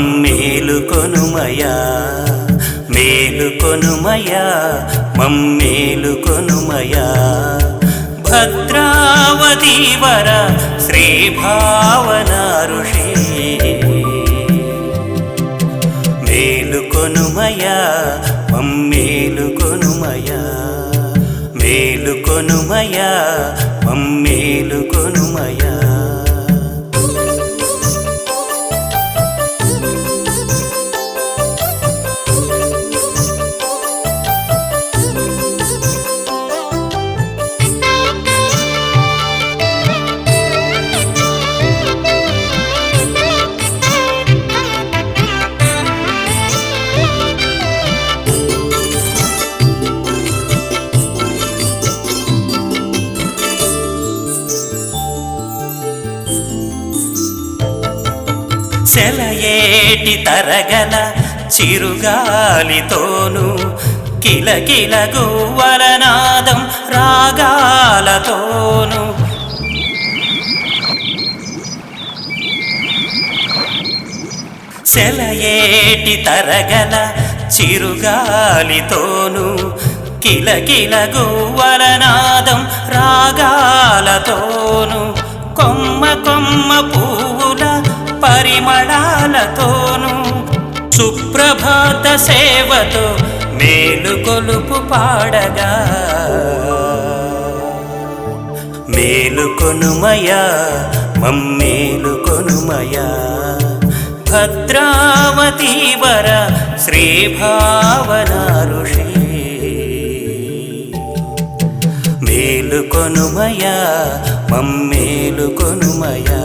మమ్మేలుకొనుమయా మేలుకొనుమయా మమ్మేలుకొనుమయా మేలు కొనుమయా మమ్మేలు కొనుమయా భద్రావతి వర శ్రీ చెలయేటి తరగల చిరుగాలితోను కిలకిల గువ్వలనాదం రాగాలతోను. చెలయేటి తరగల చిరుగాలితోను కిలకిల గువ్వలనాదం రాగాలతోను. కొమ్మ కొమ్మ పూ పరిమళాలతోను సుప్రభాత సేవతో మేలు కొలుపు పాడగా. మేలు కొనుమయా మమ్మేలు కొనుమయా. భద్రావతి వర శ్రీభావన ఋషి మేలు కొనుమయా మమ్మేలు కొనుమయా.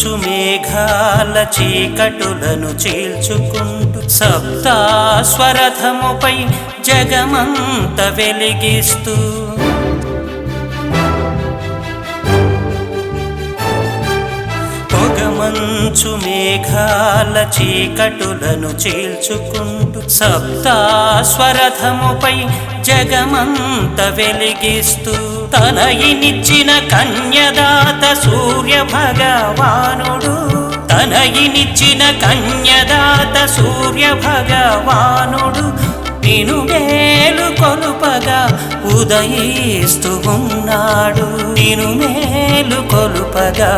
పొగమంచు మేఘాల చీకటులను చీల్చుకుంటూ సప్తాస్వరథముపై జగమంత వెలిగిస్తూ. పొగమంచు మేఘాల చీకటులను చీల్చుకుంటూ సప్తాస్వరథముపై జగమంత వెలిగిస్తూ. తనయినిచ్చిన కన్యదాత సూర్య భగవానుడు తనయినిచ్చిన కన్యదాత సూర్య భగవానుడు నిను మేలు కొలుపగా ఉదయిస్తూ ఉన్నాడు. నిను మేలు కొలుపగా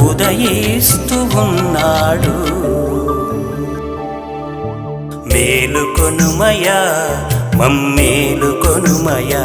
ఉదయిస్తూ ఉన్నాడు. మేలు కొనుమయా మమ్మేలు కొనుమయా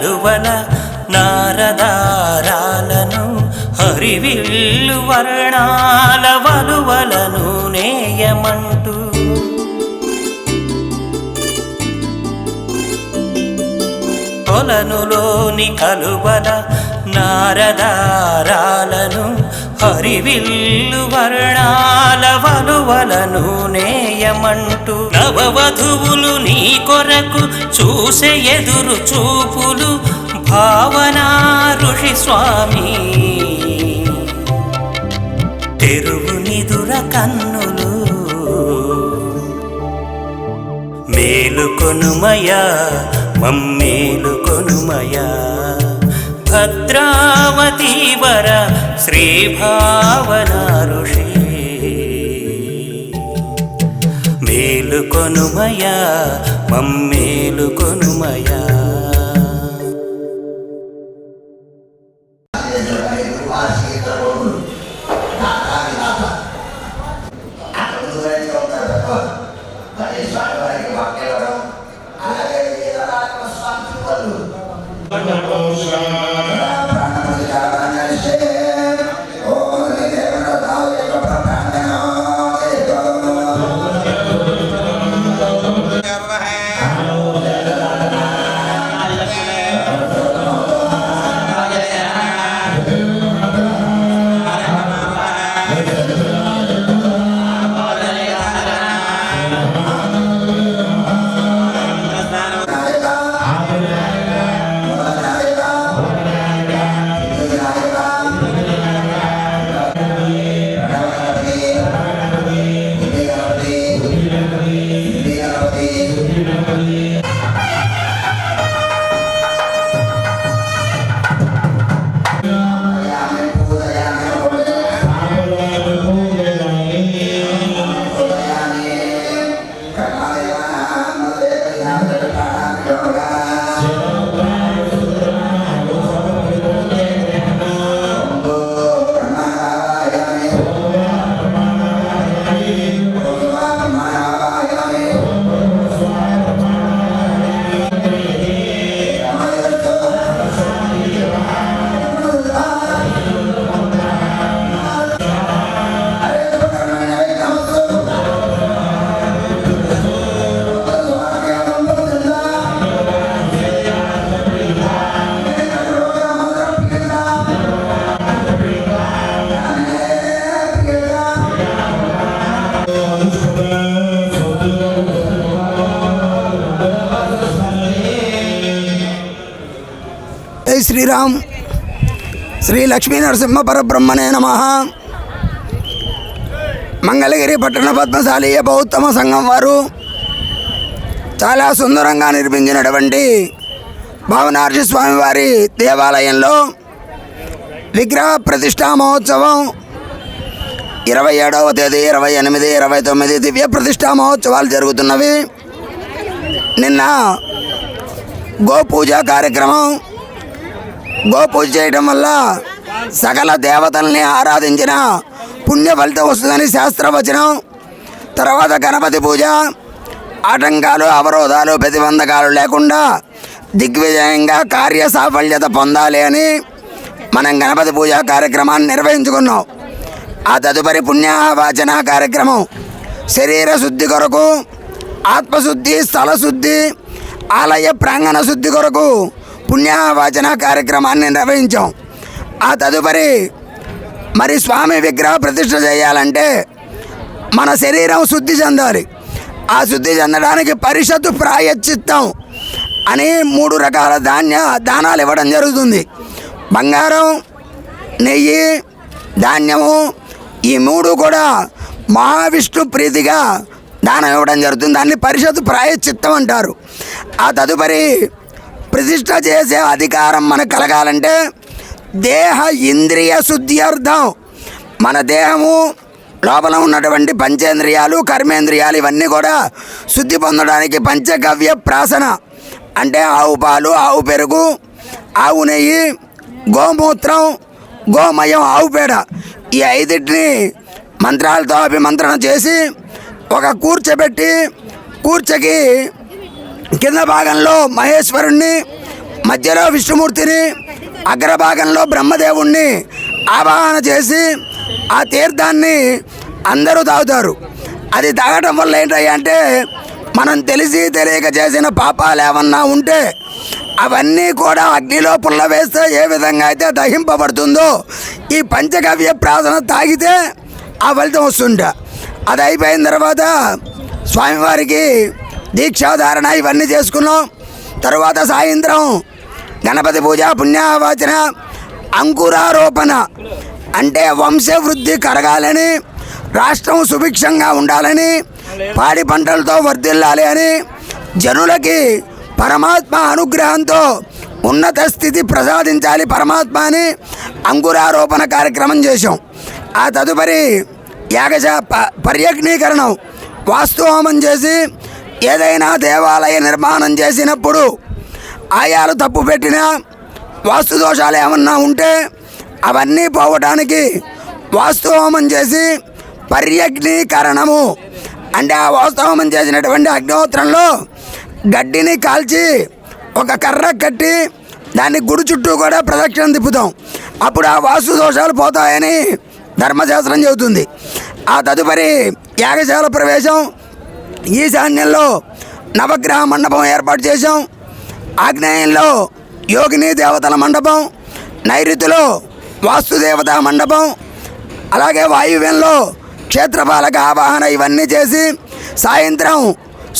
ఋషి కలువల నారదారాలను హరివిల్లు వర్ణాల వలువలను నేయమంటూ. కొలనులోని కలువల నారదారాలను హరివిల్లు వర్ణాల వలువలను నేయమంటూ నవవధువులు నీ కొరకు చూసే ఎదురు చూపులు భావనా ఋషి స్వామి. తెరువు నిదుర కన్నులు మేలు కొనుమయా. మమ్మేలు కొనుమయా వర శ్రీ ఋషి మేలుకొనుమయ మమ్మేలుకొను 하나님 శ్రీరామ్ శ్రీ లక్ష్మీ నరసింహ పరబ్రహ్మణే నమ. మంగళగిరి పట్టణ పద్మశాలీయ బౌద్ధమ సంఘం వారు చాలా సుందరంగా నిర్మించినటువంటి భావనార్జి స్వామివారి దేవాలయంలో విగ్రహ ప్రతిష్టా మహోత్సవం ఇరవై ఏడవ తేదీ ఇరవై ఎనిమిది ఇరవై తొమ్మిది దివ్య ప్రతిష్టా మహోత్సవాలు జరుగుతున్నవి. నిన్న గోపూజ కార్యక్రమం గోపూజ చేయడం వల్ల సకల దేవతల్ని ఆరాధించిన పుణ్య ఫలితం వస్తుందని శాస్త్రవచనం. తర్వాత గణపతి పూజ ఆటంకాలు అవరోధాలు ప్రతిబంధకాలు లేకుండా దిగ్విజయంగా కార్య సాఫల్యత పొందాలి అని మనం గణపతి పూజ కార్యక్రమాన్ని నిర్వహించుకున్నాం. ఆ తదుపరి పుణ్యవాచన కార్యక్రమం శరీర శుద్ధి కొరకు ఆత్మశుద్ధి స్థల శుద్ధి ఆలయ ప్రాంగణ శుద్ధి కొరకు పుణ్యవాచన కార్యక్రమాన్ని నిర్వహించాం. ఆ తదుపరి మరి స్వామి విగ్రహ ప్రతిష్ట చేయాలంటే మన శరీరం శుద్ధి చెందాలి. ఆ శుద్ధి చెందడానికి పరిషత్తు ప్రాయశ్చిత్తం అని మూడు రకాల ధాన్య దానాలు ఇవ్వడం జరుగుతుంది. బంగారం నెయ్యి ధాన్యము ఈ మూడు కూడా మహావిష్ణు ప్రీతిగా దానం ఇవ్వడం జరుగుతుంది. దాన్ని పరిషత్తు ప్రాయశ్చిత్తం అంటారు. ఆ తదుపరి ప్రతిష్ట చేసే అధికారం మనకు కలగాలంటే దేహ ఇంద్రియ శుద్ధి అర్థం. మన దేహము లోపల ఉన్నటువంటి పంచేంద్రియాలు కర్మేంద్రియాలు ఇవన్నీ కూడా శుద్ధి పొందడానికి పంచగవ్య ప్రాసన. అంటే ఆవు పాలు ఆవు పెరుగు ఆవు నెయ్యి గోమూత్రం గోమయం ఆవు పేడ. ఈ ఐదింటిని మంత్రాలతో అభిమంత్రణ చేసి ఒక కూర్చోబెట్టి కూర్చకి కింద భాగంలో మహేశ్వరుణ్ణి మధ్యలో విష్ణుమూర్తిని అగ్రభాగంలో బ్రహ్మదేవుణ్ణి ఆవాహన చేసి ఆ తీర్థాన్ని అందరూ తాగుతారు. అది తాగటం వల్ల ఏంటయ్యా అంటే మనం తెలిసి తెలియక చేసిన పాపాలు ఏమన్నా ఉంటే అవన్నీ కూడా అగ్నిలో పుల్ల వేస్తే ఏ విధంగా అయితే దహింపబడుతుందో ఈ పంచగవ్య ప్రార్థన తాగితే ఆ ఫలితం వస్తుంట. అది అయిపోయిన తర్వాత స్వామివారికి దీక్షాధారణ ఇవన్నీ చేసుకున్నాం. తర్వాత సాయంత్రం గణపతి పూజ పుణ్యావాచన అంకురారోపణ. అంటే వంశవృద్ధి కరగాలని రాష్ట్రం సుభిక్షంగా ఉండాలని పాడి పంటలతో వర్ధిల్లాలి అని జనులకి పరమాత్మ అనుగ్రహంతో ఉన్నత స్థితి ప్రసాదించాలి పరమాత్మ అని అంకురారోపణ కార్యక్రమం చేశాం. ఆ తదుపరి యాగజ ప పర్యగ్నీకరణం వాస్తు హోమం చేసి ఏదైనా దేవాలయ నిర్మాణం చేసినప్పుడు ఆయాలు తప్పు పెట్టినా వాస్తు దోషాలు ఏమన్నా ఉంటే అవన్నీ పోవటానికి వాస్తు హోమం చేసి పర్యగ్నీకరణము అంటే ఆ వాస్తు హోమం చేసినటువంటి అగ్నిహోత్రంలో గడ్డిని కాల్చి ఒక కర్ర కట్టి దాన్ని గుడి చుట్టూ కూడా ప్రదక్షిణ తిప్పుతాం. అప్పుడు ఆ వాస్తు దోషాలు పోతాయని ధర్మశాస్త్రం చెబుతుంది. ఆ తదుపరి యాగశాల ప్రవేశం ఈశాన్యంలో నవగ్రహ మండపం ఏర్పాటు చేశాం. ఆగ్నేయంలో యోగిని దేవతల మండపం నైరుతిలో వాస్తుదేవత మండపం అలాగే వాయువ్యంలో క్షేత్రపాలక ఆవాహన ఇవన్నీ చేసి సాయంత్రం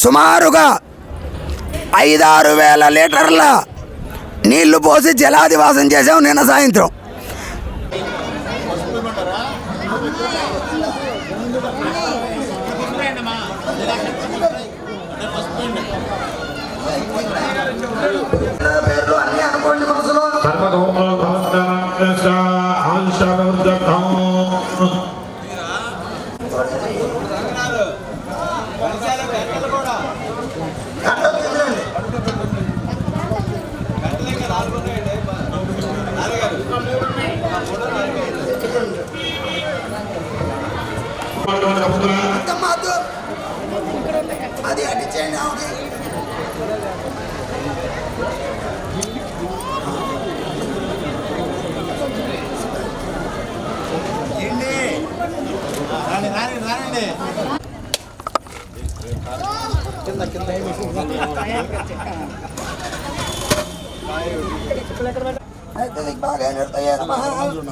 సుమారుగా ఐదారు వేల లీటర్ల నీళ్ళు పోసి జలాదివాసం చేసాం నిన్న సాయంత్రం. సర్వధూమో భవంతమాప్యశ్చ ఆంశవర్ధకం అది అడిచేయండి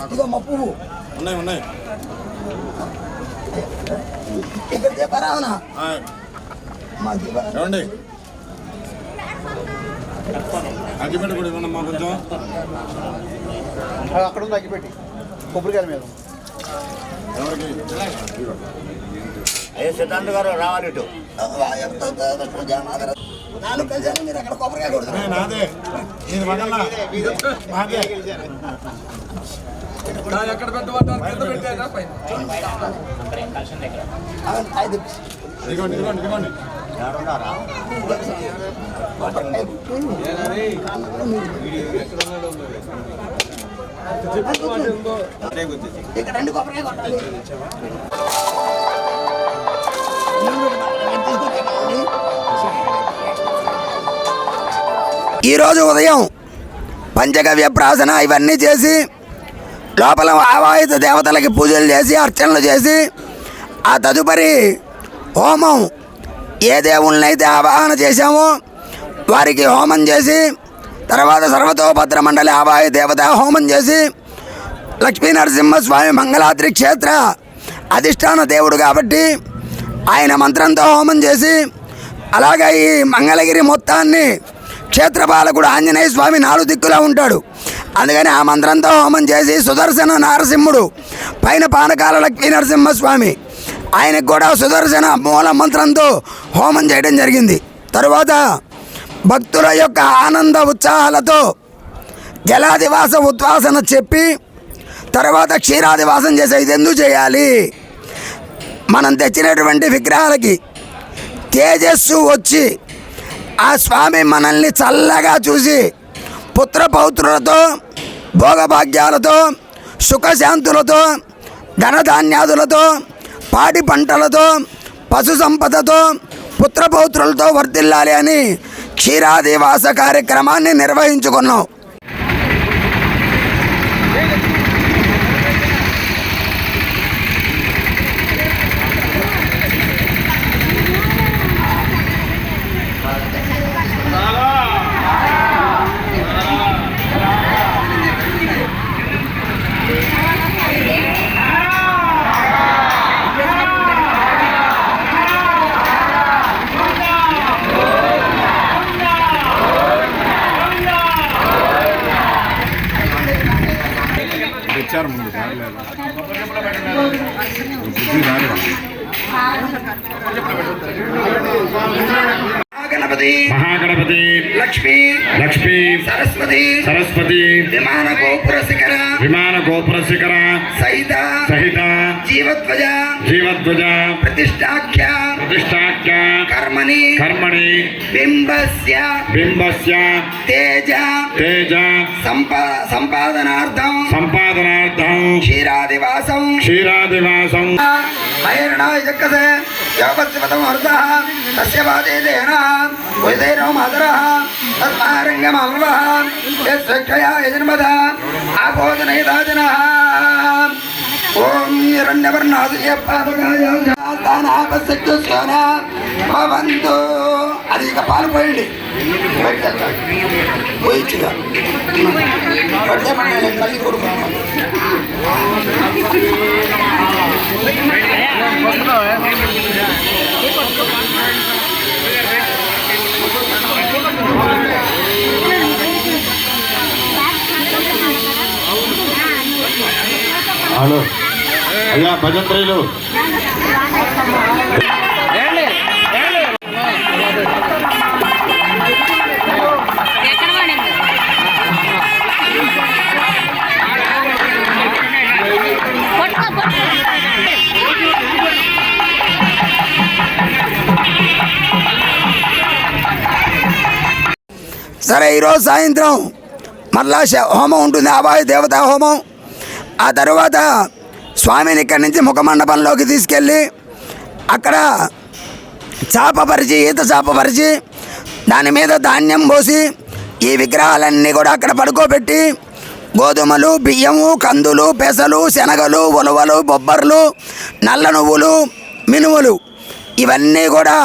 ఇదిగో మా పువ్వు ఉన్నాయి ఉన్నాయి ఇక్కడ అగ్గిపెట్టి కూడా ఇవ్వండి అమ్మా కొంచెం. అక్కడ ఉంది అగ్గిపెట్టి కొబ్బరికాయల మీద ఎవరికి? అయ్యే సిద్ధాంత్ గారు రావాలి ఇటు. నాలుగు కలిసాను మీరు అక్కడ కొబ్బరికాయ కొడుతున్నారు నాదే ఇది వదల్లా నాదే ఐదు ఇదిగోండి ఇదిగోండి ఇదిగోండి ఇక్కడ రెండు కొబ్బరికాయ కొట్టాలి. ఈరోజు ఉదయం పంచగవ్య ప్రాసన ఇవన్నీ చేసి లోపల ఆవాహిత దేవతలకి పూజలు చేసి అర్చనలు చేసి ఆ తదుపరి హోమం ఏ దేవుళ్ళనైతే ఆవాహన చేశామో వారికి హోమం చేసి తర్వాత సర్వతోభద్ర మండలి ఆవాహి దేవత హోమం చేసి లక్ష్మీ నరసింహస్వామి మంగళాద్రి క్షేత్ర అధిష్టాన దేవుడు కాబట్టి ఆయన మంత్రంతో హోమం చేసి అలాగే ఈ మంగళగిరి మొత్తాన్ని క్షేత్రపాలకుడు ఆంజనేయ స్వామి నాలుగు దిక్కులా ఉంటాడు. అందుకని ఆ మంత్రంతో హోమం చేసి సుదర్శన నరసింహుడు పైన పానకాల లక్ష్మీ నరసింహస్వామి ఆయనకు కూడా సుదర్శన మూల మంత్రంతో హోమం చేయడం జరిగింది. తరువాత భక్తుల యొక్క ఆనంద ఉత్సాహాలతో జలాదివాస ఉద్వాసన చెప్పి తర్వాత క్షీరాదివాసం చేసే ఇది ఎందుకు చేయాలి? మనం తెచ్చినటువంటి విగ్రహాలకి తేజస్సు వచ్చి ఆ స్వామి మనల్ని చల్లగా చూసి పుత్రపౌత్రులతో భోగభాగ్యాలతో సుఖశాంతులతో ధనధాన్యాదులతో పాడి పంటలతో పశు సంపదతో పుత్రపౌత్రులతో వర్తిల్లాలి అని క్షీరాదివాస కార్యక్రమాన్ని నిర్వహించుకున్నాం. ప్రతిష్టాఖ్య. ప్రతిష్టాఖ్య. కర్మణి. కర్మణి. బింబస్య. బింబస్య. తేజ. తేజ. సంపా సంపాదనార్థం. సంపాదనార్థం. క్షీరాదివాసం. క్షీరాదివాసం. హైరణాయ చక్కసే యోగస్యపదం అర్థः తస్య వాదేదేన ఉదయనో మాతరः తస్మారంగమల్వः యస్వక్షయా యజన్మద ఆపోదనయదాజనः ఓం హిరణ్యవర్ణాదుయ పాదకాయ భవంతు. అది ఇక పాలు పోయండి. పోయిచ్చుగా. మళ్ళీ హలో. అయ్యా భజంత్రులు. సరే ఈరోజు సాయంత్రం శ- హోమం ఉంటుంది ఆవాయు దేవత హోమం. ఆ తర్వాత స్వామిని ఇక్కడి నుంచి ముఖ మండపంలోకి తీసుకెళ్ళి అక్కడ చాప పరిచి ఈత చాప పరిచి దాని మీద ధాన్యం పోసి ఈ విగ్రహాలన్నీ కూడా అక్కడ పడుకోబెట్టి గోధుమలు బియ్యము కందులు పెసలు శనగలు ఉలవలు బొబ్బర్లు నల్ల నువ్వులు మినుములు ఇవన్నీ కూడా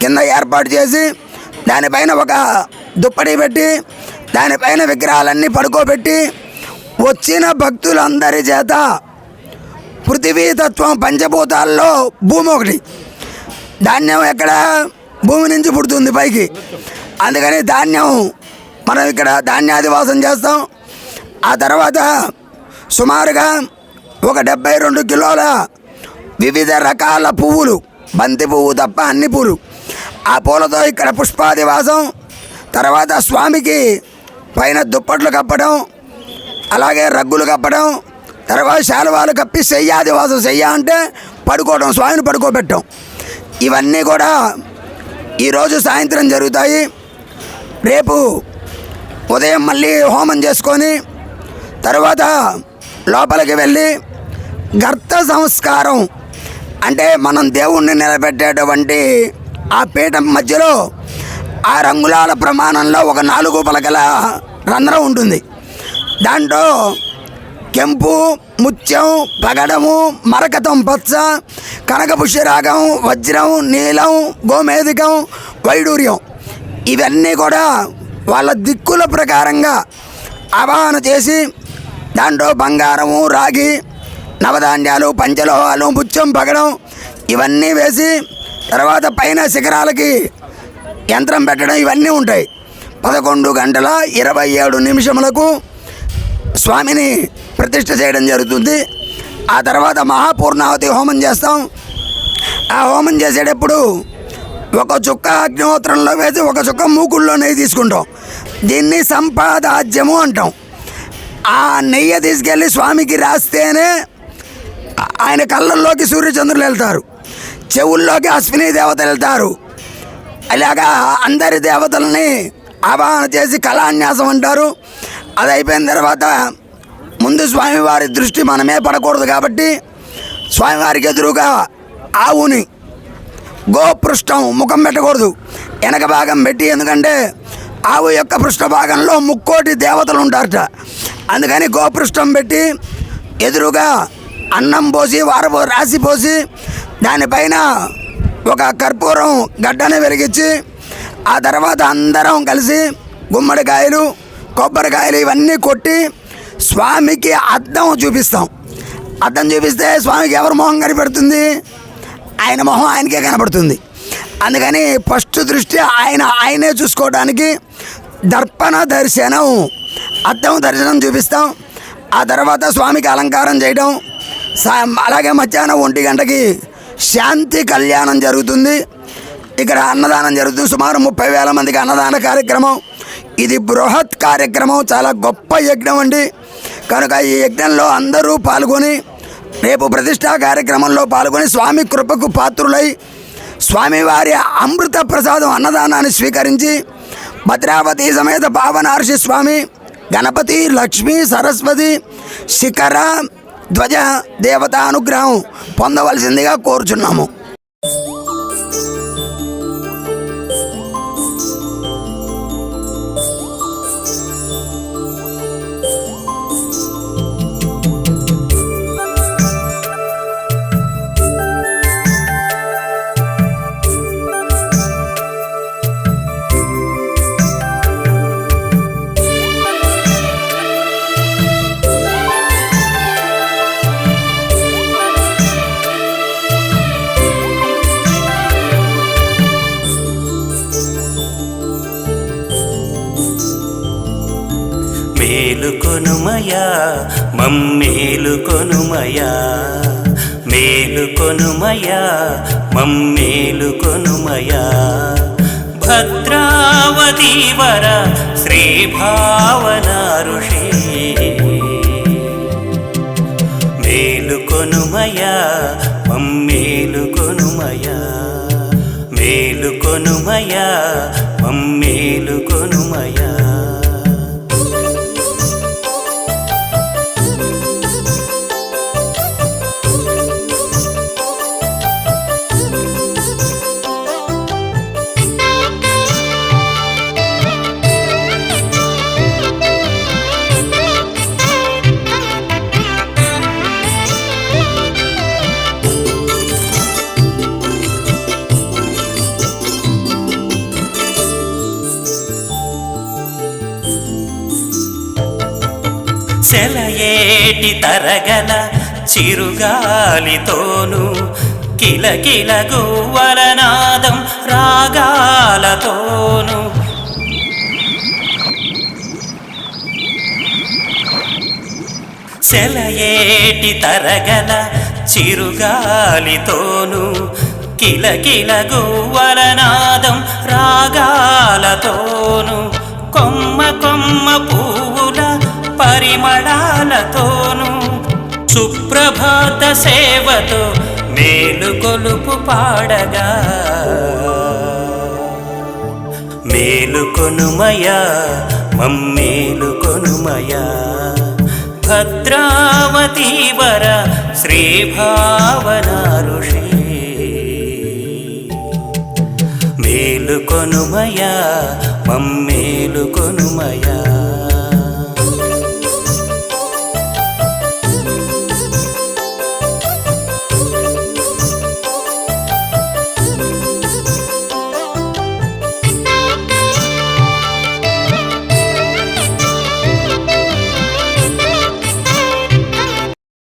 కింద ఏర్పాటు చేసి దానిపైన ఒక దుప్పటి పెట్టి దానిపైన విగ్రహాలన్నీ పడుకోబెట్టి వచ్చిన భక్తులందరి చేత పృథివీ తత్వం పంచభూతాల్లో భూమి ఒకటి. ధాన్యం ఎక్కడ? భూమి నుంచి పుడుతుంది పైకి. అందుకని ధాన్యం మనం ఇక్కడ ధాన్యాదివాసం చేస్తాం. ఆ తర్వాత సుమారుగా ఒక డెబ్బై రెండు కిలోల వివిధ రకాల పువ్వులు బంతి పువ్వు తప్ప అన్ని పూలు. ఆ పూలతో ఇక్కడ పుష్పాదివాసం తర్వాత స్వామికి పైన దుప్పట్లు కప్పడం అలాగే రగ్గులు కప్పడం తర్వాత శాలువాలు కప్పి శయ్యాదివాసం శయ్య అంటే పడుకోవడం స్వామిని పడుకోబెట్టడం ఇవన్నీ కూడా ఈరోజు సాయంత్రం జరుగుతాయి. రేపు ఉదయం మళ్ళీ హోమం చేసుకొని తర్వాత లోపలికి వెళ్ళి గర్త సంస్కారం అంటే మనం దేవుణ్ణి నిలబెట్టేటువంటి ఆ పీఠం మధ్యలో ఆ రంగులాల ప్రమాణంలో ఒక నాలుగు పలకల రంధ్రం ఉంటుంది. దాంట్లో కెంపు ముత్యం పగడము మరకతం పచ్చ కనకపుష్యరాగం వజ్రం నీలం గోమేధికం వైడూర్యం. ఇవన్నీ కూడా వాళ్ళ దిక్కుల ప్రకారంగా ఆవాహన చేసి దాంట్లో బంగారము రాగి నవధాన్యాలు పంచలోహాలు ముత్యం పగడం ఇవన్నీ వేసి తర్వాత పైన శిఖరాలకి యంత్రం పెట్టడం ఇవన్నీ ఉంటాయి. పదకొండు గంటల ఇరవై ఏడు నిమిషములకు స్వామిని ప్రతిష్ట చేయడం జరుగుతుంది. ఆ తర్వాత మహాపూర్ణావతి హోమం చేస్తాం. ఆ హోమం చేసేటప్పుడు ఒక చుక్క అగ్నిహోత్రంలో వేసి ఒక చుక్క మూకుల్లో నెయ్యి తీసుకుంటాం. దీన్ని సంపాదాజ్యము అంటాం. ఆ నెయ్యి తీసుకెళ్ళి స్వామికి రాస్తేనే ఆయన కళ్ళల్లోకి సూర్యచంద్రులు వెళ్తారు. చెవుల్లోకి అశ్విని దేవతలు వెళ్తారు. అలాగా అందరి దేవతల్ని ఆవాహన చేసి కళాన్యాసం అంటారు. అది అయిపోయిన తర్వాత ముందు స్వామివారి దృష్టి మనమే పడకూడదు కాబట్టి స్వామివారికి ఎదురుగా ఆవుని గోపృష్టం ముఖం పెట్టకూడదు. వెనక భాగం పెట్టి ఎందుకంటే ఆవు యొక్క పృష్ఠ భాగంలో ముక్కోటి దేవతలు ఉంటారట. అందుకని గోపృష్టం పెట్టి ఎదురుగా అన్నం పోసి వారపో రాసి పోసి దానిపైన ఒక కర్పూరం గడ్డని వెలిగించి ఆ తర్వాత అందరం కలిసి గుమ్మడికాయలు కొబ్బరికాయలు ఇవన్నీ కొట్టి స్వామికి అద్దం చూపిస్తాం. అద్దం చూపిస్తే స్వామికి ఎవరి మొహం కనిపెడుతుంది? ఆయన మొహం ఆయనకే కనబడుతుంది అందుకని ఫస్ట్ దృష్టి ఆయన ఆయనే చూసుకోవడానికి దర్పణ దర్శనం అద్దం దర్శనం చూపిస్తాం. ఆ తర్వాత స్వామికి అలంకారం చేయడం. సా అలాగే మధ్యాహ్నం ఒంటి గంటకి శాంతి కళ్యాణం జరుగుతుంది. ఇక్కడ అన్నదానం జరుగుతుంది. సుమారు ముప్పై వేల మందికి అన్నదాన కార్యక్రమం. ఇది బృహత్ కార్యక్రమం. చాలా గొప్ప యజ్ఞం అండి. కనుక ఈ యజ్ఞంలో అందరూ పాల్గొని రేపు ప్రతిష్టా కార్యక్రమంలో పాల్గొని స్వామి కృపకు పాత్రులై స్వామివారి అమృత ప్రసాదం అన్నదానాన్ని స్వీకరించి భద్రావతి సమేత పావనార్షి స్వామి గణపతి లక్ష్మి సరస్వతి శిఖర ధ్వజ దేవత అనుగ్రహం పొందవలసిందిగా కోరుచున్నాము. మమ్మేలుకొనుమయా మేలుకొనుమయా మమ్మేలుకొనుమయా భద్రావతి వర శ్రీ భావన ఋషి మేలుకొనుమయా మమ్మేలుకొనుమయా మేలుకొనుమయా మమ్మేలుకొనుమయా చెలయేటి తరగల చిరుగాలితోను కిలకిల గువ్వలనాదం రాగాలతోను. సెలయేటి తరగల చిరుగాలితోను కిలకిల గువ్వలనాదం రాగాలతోను. కొమ్మ కొమ్మ పువ్వుల పరిమళాలతోనూ సుప్రభాత సేవతో మేలు కొలుపు పాడగా. మేలు కొనుమయా మమ్మేలు కొనుమయా. భద్రావతి వర శ్రీ మేలు కొనుమయా మమ్మేలు కొనుమయా.